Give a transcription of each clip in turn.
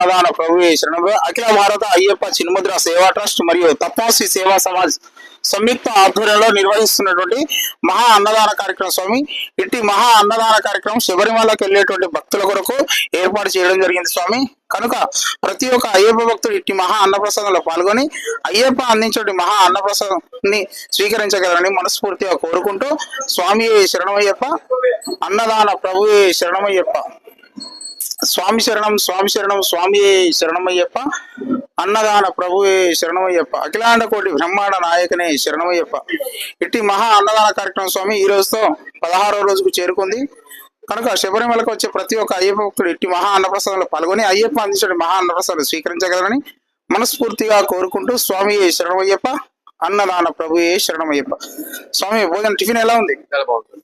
అన్నదాన ప్రభు శరణు అఖిల భారత అయ్యప్ప చిన్ముద్ర సేవా ట్రస్ట్ మరియు తపోసి సేవా సమాజ్ సంయుక్త ఆధ్వర్యంలో నిర్వహిస్తున్నటువంటి మహా అన్నదాన కార్యక్రమం స్వామి. ఇట్టి మహా అన్నదాన కార్యక్రమం శబరిమలకి వెళ్ళేటువంటి భక్తుల కొరకు ఏర్పాటు చేయడం జరిగింది స్వామి. కనుక ప్రతి ఒక్క అయ్యప్ప భక్తుడు ఇట్టి మహా అన్నప్రసాదంలో పాల్గొని అయ్యప్ప అందించే మహా అన్నప్రసాదాన్ని స్వీకరించగలరని మనస్ఫూర్తిగా కోరుకుంటూ స్వామి శరణమయ్యప్ప అన్నదాన ప్రభు శరణమయ్యప్ప. స్వామి శరణం స్వామి శరణం స్వామి శరణమయ్యప్ప అన్నదాన ప్రభు శరణమయ్యప్ప అఖిలాండ కోటి బ్రహ్మాండ నాయకనే శరణమయ్యప్ప. ఇట్టి మహా అన్నదాన కార్యక్రమం స్వామి ఈ రోజుతో పదహారో రోజుకు చేరుకుంది. కనుక శబరిమలకు వచ్చే ప్రతి ఒక్క అయ్యప్ప భక్తుడు ఇట్టి మహా అన్నప్రసాదంలో పాల్గొని అయ్యప్ప అందించిన మహా అన్నప్రసాదం స్వీకరించగలరని మనస్ఫూర్తిగా కోరుకుంటూ స్వామి శరణమయ్యప్ప అన్నదాన ప్రభు శరణమయ్యప్ప. స్వామి భోజనం టిఫిన్ ఎలా ఉంది? చాలా బాగుంటుంది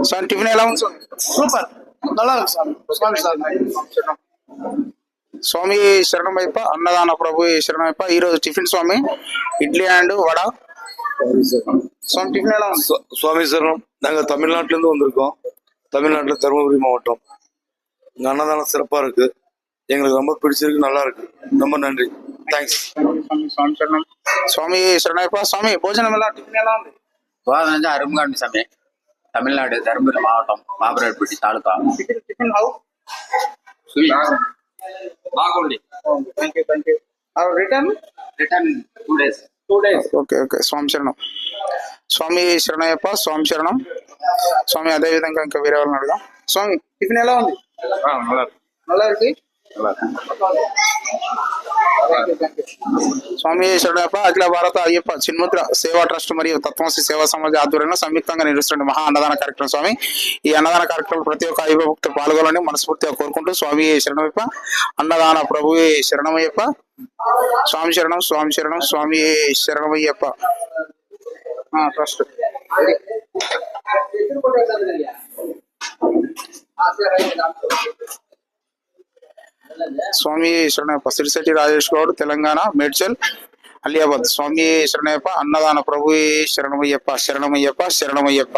అవునా? తెలుగా? అంతే కూడా. స్వామి టిఫిన్ ఎలా ఉంది స్వామి సూపర్ நல்லா இருக்கு சாமி சுவாமி சார் స్వామి శరణమైప అన్నదాన ప్రభు శరణమైప ఈ రోజు tiffin Swamy idli and vada స్వామి టిఫిన్ ఎలా ఉంది சு- சுவாமி சரணம் நாங்கள் தமிழ்நாட்டிலேருந்து வந்திருக்கோம் தமிழ்நாட்டில் தருமபுரி மாவட்டம் இங்கே அன்னதானம் சிறப்பாக இருக்கு எங்களுக்கு ரொம்ப பிடிச்சிருக்கு நல்லா இருக்கு ரொம்ப நன்றி தேங்க்ஸ் స్వామి స్వామి శరణం స్వామి శరణమైప స్వామి భోజనం ఎలా టిఫిన్ ఎలా ఉంది சோதனை வந்து அருமகாண்டி சாமி தமிழ்நாடு தருமபுரி மாவட்டம் Paparatpatti taluka tiffin tiffin how sweet பாகுண்டி thank you thank you return return two days two days okay okay స్వామి శరణం స్వామి శరణయ్యప్ప స్వామి శరణం స్వామి అదే విధంగా ఇంకా వేరే వాళ్ళని అడుగుదాం స్వామి టిఫిన్ ఎలా ఉంది நல்லா స్వామి షడప అఖిల భారత అయ్యప్ప చిన్ముద్ర సేవా ట్రస్ట్ మరియు తత్వశ్రీ సేవా సమాజ ఆధ్వర్యంలో సంయుక్తంగా నిర్వహిస్తున్న మహా అన్నదాన కార్యక్రమం స్వామి. ఈ అన్నదాన కార్యక్రమం ప్రతి ఒక్క అయ్యప్ప భక్తి పాల్గొనాలని మనస్ఫూర్తిగా కోరుకుంటూ స్వామి శరణమయ్యప్ప అన్నదాన ప్రభు శరణమయ్యప్ప. స్వామి శరణం స్వామి శరణం స్వామి శరణమయ్యప్ప. ట్రస్ట్ ఆ స్వామి శరణయ్యప్ప సిరిశెట్టి రాజేష్ గౌడ్ తెలంగాణ మేడ్చల్ అలియాబాద్. స్వామి శరణయ్యప్ప అన్నదాన ప్రభు శరణమయ్యప్ప శరణమయ్యప్ప శరణమయ్యప్ప.